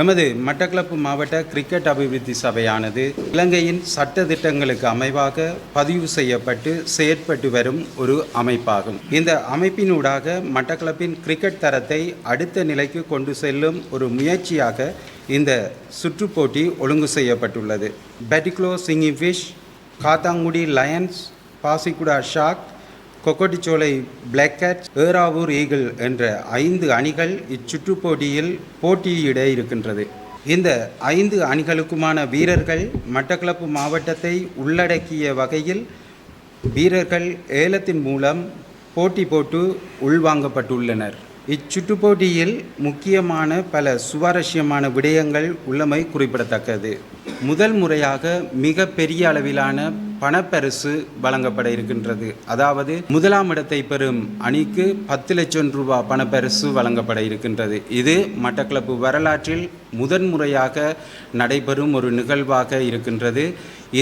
எமது மட்டக்களப்பு மாவட்ட கிரிக்கெட் அபிவிருத்தி சபையானது இலங்கையின் சட்ட திட்டங்களுக்கு அமைவாக பதிவு செய்யப்பட்டு செயற்பட்டு வரும் ஒரு அமைப்பாகும். இந்த அமைப்பினூடாக மட்டக்களப்பின் கிரிக்கெட் தரத்தை அடுத்த நிலைக்கு கொண்டு செல்லும் ஒரு முயற்சியாக இந்த சுற்றுப்போட்டி ஒழுங்கு செய்யப்பட்டுள்ளது. Batticaloa singing fish Kattankudy lions Pasikudah shark Kokkaddicholai black cat Eravur eagle என்ற ஐந்து அணிகள் இச்சுற்றுப்போட்டியில் போட்டியிட இருக்கின்றது. இந்த ஐந்து அணிகளுக்குமான வீரர்கள் மட்டக்களப்பு மாவட்டத்தை உள்ளடக்கிய வகையில் வீரர்கள் ஏலத்தின் மூலம் போட்டி போட்டு உள்வாங்கப்பட்டுள்ளனர். இச்சுற்றுப்போட்டியில் முக்கியமான பல சுவாரஸ்யமான விடயங்கள் உள்ளமை குறிப்பிடத்தக்கது. முதல் முறையாக மிக பெரிய அளவிலான பணப்பரிசு வழங்கப்பட இருக்கின்றது. அதாவது முதலாம் இடத்தை பெறும் அணிக்கு பத்து லட்சம் ரூபாய் பணப்பரிசு வழங்கப்பட இருக்கின்றது. இது மட்டக்களப்பு வரலாற்றில் முதன்முறையாக நடைபெறும் ஒரு நிகழ்வாக இருக்கின்றது.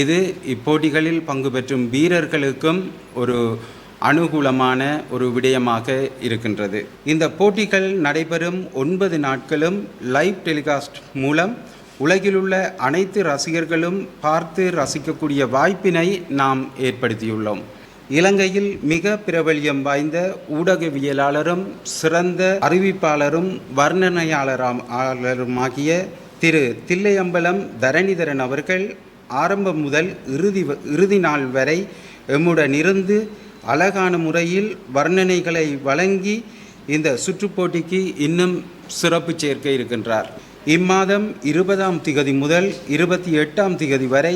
இது இப்போட்டிகளில் பங்கு பெற்றும் வீரர்களுக்கும் ஒரு அனுகூலமான ஒரு விடயமாக இருக்கின்றது. இந்த போட்டிகள் நடைபெறும் ஒன்பது நாட்களும் லைவ் டெலிகாஸ்ட் மூலம் உலகிலுள்ள அனைத்து ரசிகர்களும் பார்த்து ரசிக்கக்கூடிய வாய்ப்பினை நாம் ஏற்படுத்தியுள்ளோம். இலங்கையில் மிக பிரபல்யம் வாய்ந்த ஊடகவியலாளரும் சிறந்த அறிவிப்பாளரும் வர்ணனையாளருமாகிய திரு தில்லையம்பலம் தரணிதரன் அவர்கள் ஆரம்பம் முதல் இறுதி வ- இறுதி நாள் வரை எம்முடன் இருந்து அழகான முறையில் வர்ணனைகளை வழங்கி இந்த சுற்றுப்போட்டிக்கு இன்னும் சிறப்பு சேர்க்க இருக்கின்றார். இம்மாதம் இருபதாம் திகதி முதல் இருபத்தி எட்டாம் திகதி வரை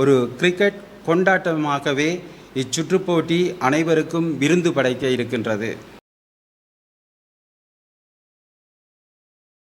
ஒரு கிரிக்கெட் கொண்டாட்டமாகவே இச்சுற்றுப்போட்டி அனைவருக்கும் விருந்து படைக்க இருக்கின்றது.